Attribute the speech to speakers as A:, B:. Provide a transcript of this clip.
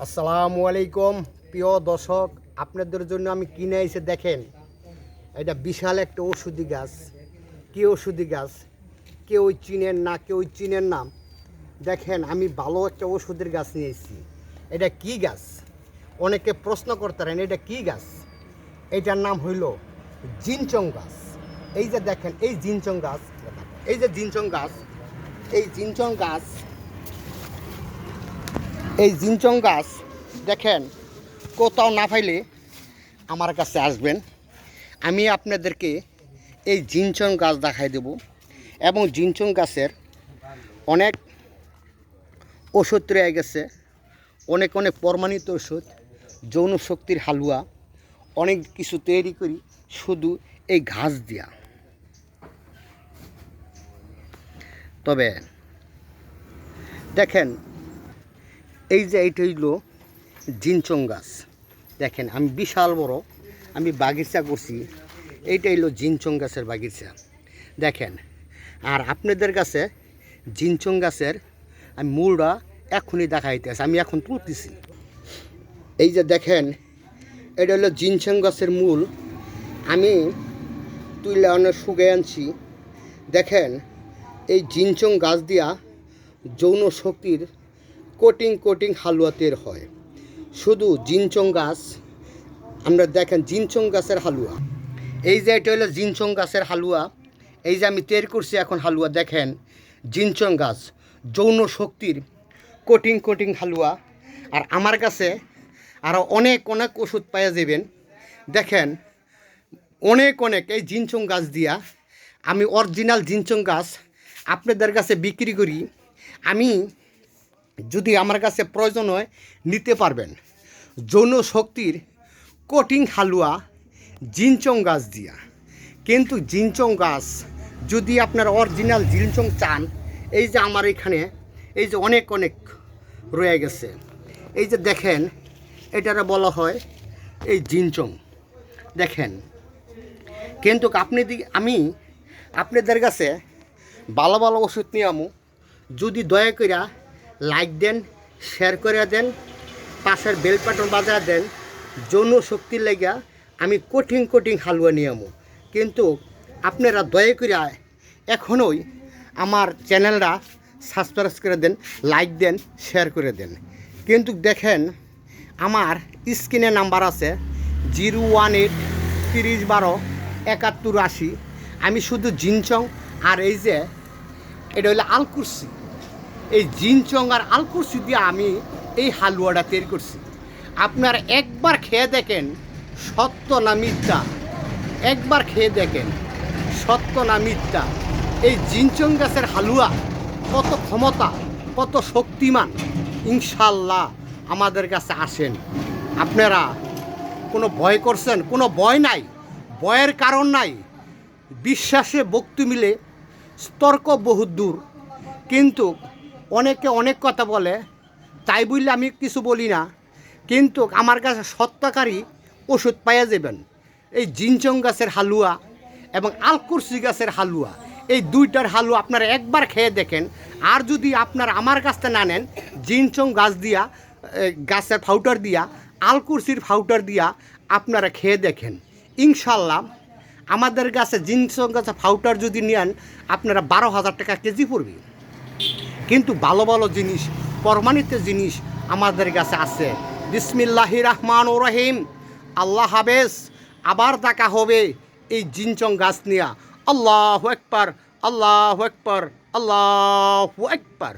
A: আসসালামু আলাইকুম। প্রিয় দর্শক, আপনাদের জন্য আমি কিনে এসে দেখেন, এটা বিশাল একটা ওষুধি গাছ। কে ওষুধি গাছ? কেউ চিনেন না, কেউ চিনেন না। দেখেন, আমি ভালো একটা ওষুধের গাছ নিয়েছি এটা কি গাছ? অনেকে প্রশ্ন করতেন এটা কি গাছ? এটার নাম হইল জিনচং গাছ। এই যে দেখেন, এই জিনচং গাছ, এই যে জিনচং গাছ, এই জিনচং গাছ এই জিনচং গাছ, দেখেন, কোথাও না পাইলে আমার কাছে আসবেন। আমি আপনাদেরকে এই জিনচং গাছ দেখাই দেব এবং জিনচং গাছের অনেক ওষুধ রয়ে গেছে, অনেক অনেক প্রমাণিত ওষুধ, যৌন শক্তির হালুয়া, অনেক কিছু তৈরি করি শুধু এই ঘাস দিয়া। তবে দেখেন এই যে এইটা হইল জিনচং গাছ। দেখেন, আমি বিশাল বড়, আমি বাগিচা করছি। এইটা হইল জিনচং গাছের বাগিচা। দেখেন, আর আপনাদের কাছে জিনচং গাছের আমি মূলটা এখনই দেখাইতেছে আমি এখন তুলতেছি। এই যে দেখেন, এটা হলো জিনচং গাছের মূল। আমি তুইলে অনেক শুকে আনছি। দেখেন, এই জিনচং গাছ দিয়া যৌন শক্তির কোটিং কোটিং হালুয়া তৈরি হয়। শুধু জিনচং গাছ, আমরা দেখেন জিনচং গাছের হালুয়া। এই যে এটা হলো জিনচং গাছের হালুয়া, এই যে আমি তৈরি করছি এখন হালুয়া, দেখেন জিনচং গাছ, যৌন শক্তির কোটিং কোটিং হালুয়া। আর আমার কাছে আরও অনেক অনেক ওষুধ পাওয়া যাবেন। দেখেন অনেক অনেক এই জিনচং গাছ দিয়া আমি অরিজিনাল জিনচং গাছ আপনাদের কাছে বিক্রি করি। আমি যদি আমার কাছে প্রয়োজন হয়, নিতে পারবেন। যৌন শক্তির কোটিং হালুয়া, জিনচং গাছ দিয়া। কিন্তু জিনচং গাছ, যদি আপনার অরিজিনাল জিনচং চান, এই যে আমার এখানে, এই যে অনেক অনেক রয়ে গেছে। এই যে দেখেন, এটারা বলা হয় এই জিনচং। দেখেন, কিন্তু আপনি আমি আপনাদের কাছে ভালো ভালো ওষুধ নিয়ে আমু। যদি দয়া করে লাইক দেন শেয়ার করে দেন, পাশের বেল বাটন বাজায় দেন, যৌন শক্তির লেগা আমি কঠিন কঠিন হালুয়া নিয়ে আমু। কিন্তু আপনারা দয়া করে এখনই আমার চ্যানেলটা সাবস্ক্রাইব করে দেন লাইক দেন শেয়ার করে দেন। কিন্তু দেখেন, আমার স্ক্রিনে নাম্বার আছে জিরো ওয়ান এইট তিরিশ বারো একাত্তর আশি আমি শুধু জিনচং আর এই যে, এটা হলো আলকুরসি এই জিনচং আর আলকুরসি দিয়ে আমি এই হালুয়াটা তৈরি করছি। আপনার একবার খেয়ে দেখেন, সত্য না মিথ্যা? একবার খেয়ে দেখেন, সত্য না মিথ্যা? এই জিনচং গাছের হালুয়া কত ক্ষমতা, কত শক্তিমান? ইনশাল্লাহ আমাদের কাছে আসেন। আপনারা কোনো ভয় করছেন, কোনো ভয় নাই, ভয়ের কারণ নাই। বিশ্বাসে ভক্তি মিলে তর্ক বহুত দূর। কিন্তু অনেকে অনেক কথা বলে, তাই বললে আমি কিছু বলি না। কিন্তু আমার কাছে সত্যাকারী ওষুধ পাইয়া যাবেন। এই জিনচং গাছের হালুয়া এবং আলকুরসি গাছের হালুয়া, এই দুইটার হালুয়া আপনারা একবার খেয়ে দেখেন। আর যদি আপনারা আমার কাছ থেকে না নেন, জিনচং গাছ দিয়া গাছের ফাউটার দিয়া, আলকুরসির ফাউটার দিয়া আপনারা খেয়ে দেখেন। ইনশাল্লাহ আমাদের গাছে জিনচং গাছে ফাউটার যদি নেন, আপনারা বারো হাজার টাকা কেজি পড়বে। কিন্তু ভালো ভালো জিনিস প্রমাণিত জিনিস আমাদের কাছে আছে। বিসমিল্লাহি রহমান ও রহিম। আল্লাহ হাবেস আবার দেখা হবে এই জিনচং গাছ নিয়া। আল্লাহ একবার আল্লাহ একবার আল্লাহ একবার